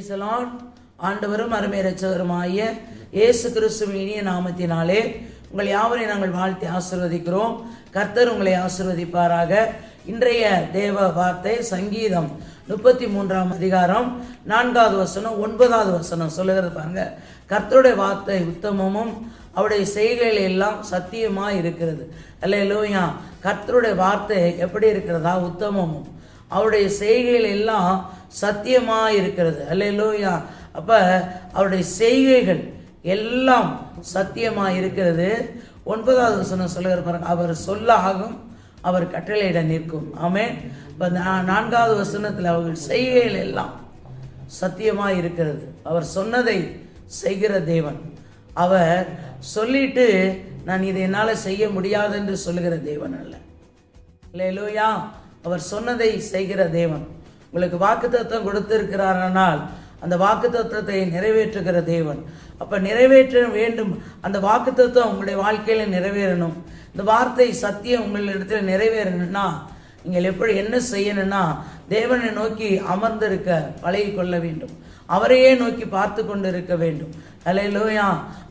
பிரைசலான் ஆண்டவரும் அருமை ரட்சகருமாகிய இயேசு கிறிஸ்துவின் இனிய நாமத்தினாலே உங்கள் யாவரையும் நாங்கள் வாழ்த்தி ஆசிர்வதிக்கிறோம். கர்த்தர் உங்களை ஆசீர்வதிப்பாராக. இன்றைய தேவ வார்த்தை சங்கீதம் முப்பத்தி மூன்றாம் அதிகாரம் நான்காவது வசனம் ஒன்பதாவது வசனம் சொல்லுகிறது பாருங்க. கர்த்தருடைய வார்த்தை உத்தமமும் அவருடைய செய்கைகள் எல்லாம் சத்தியமாக இருக்கிறது. அல்ல லோயா கர்த்தருடைய வார்த்தை எப்படி இருக்கிறதா? உத்தமமும். அவருடைய செய்கைகள் எல்லாம் சத்தியமாக இருக்கிறது அல்லையிலோயா அப்போ அவருடைய செய்கைகள் எல்லாம் சத்தியமாக இருக்கிறது ஒன்பதாவது வசனம் சொல்லுகிற பாருங்க. அவர் சொல்ல ஆகும் அவர் கட்டளையிட நிற்கும். ஆமே இப்போ நான்காவது வசனத்தில் அவர்கள் செய்கைகள் எல்லாம் சத்தியமாக இருக்கிறது அவர் சொன்னதை செய்கிற தேவன். அவர் சொல்லிட்டு நான் இதை என்னால் செய்ய முடியாது என்று சொல்லுகிற தேவன் அல்ல. இல்லையிலோயா அவர் சொன்னதை செய்கிற தேவன். உங்களுக்கு வாக்குத்தத்தம் கொடுத்திருக்கிறாரானால் அந்த வாக்குத்தத்தத்தை நிறைவேற்றுகிற தேவன். அப்போ நிறைவேற்ற வேண்டும். அந்த வாக்குத்தத்தம் உங்களுடைய வாழ்க்கையில் நிறைவேறணும். இந்த வார்த்தை சத்தியம் உங்களிடத்தில் நிறைவேறணும்னா நீங்கள் எப்படி என்ன செய்யணும்னா தேவனை நோக்கி அமர்ந்திருக்க பழகி கொள்ள வேண்டும். அவரையே நோக்கி பார்த்து கொண்டு இருக்க வேண்டும். அலையிலோயா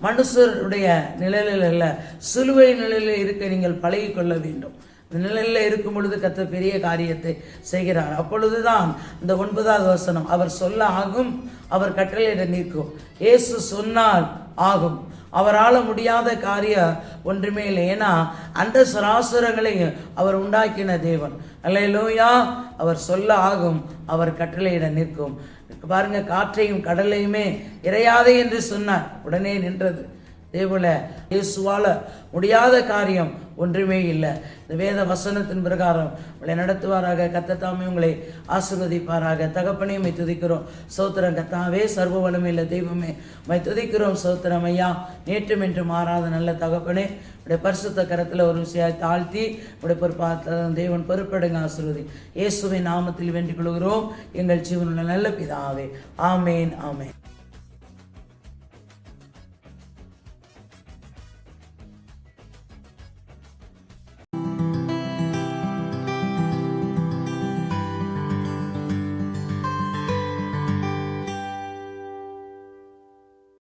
மனுஷருடைய நிழலில் அல்ல சிலுவை நிழலில் இருக்க நீங்கள் பழகி கொள்ள வேண்டும். நிலையில் இருக்கும் பொழுது கத்த பெரிய காரியத்தை செய்கிறார். அப்பொழுதுதான் இந்த ஒன்பதாவது வசனம் அவர் சொல்ல ஆகும் அவர் கட்டளையிட நிற்கும். இயேசு சொன்னால் ஆகும். அவரால் முடியாத காரியம் ஒன்றுமே இல்லை. ஏன்னா அந்த சராசுரங்களையும் அவர் உண்டாக்கின தேவன். அல்லையிலோயா அவர் சொல்ல ஆகும் அவர் கட்டளையிட நிற்கும். பாருங்க காற்றையும் கடலையுமே இறையாதே என்று சொன்னார். உடனே நின்றது. தேவல இயேசுவால முடியாத காரியம் ஒன்றுமே இல்லை. இந்த வேத வசனத்தின் பிரகாரம் உங்களை நடத்துவாராக. கத்தத்தாமே உங்களை ஆசிர்வதிப்பாராக. தகப்பனே மை துதிக்கிறோம். சௌத்திரம் கத்தாவே சர்வ இல்லை தெய்வமே மை துதிக்கிறோம். சௌத்திரம் ஐயா நேற்றும் என்று மாறாத நல்ல தகப்பனே உடைய பரிசுத்த கரத்தில் ஒரு விஷயம் தாழ்த்தி உடைய பொறுப்பா தேவன் பொறுப்பெடுங்க ஆசிர்வதி. இயேசுவின் நாமத்தில் வேண்டிக் கொள்கிறோம். எங்கள் ஜீவனுள்ள நல்ல பிதாவே. ஆமேன் ஆமேன்.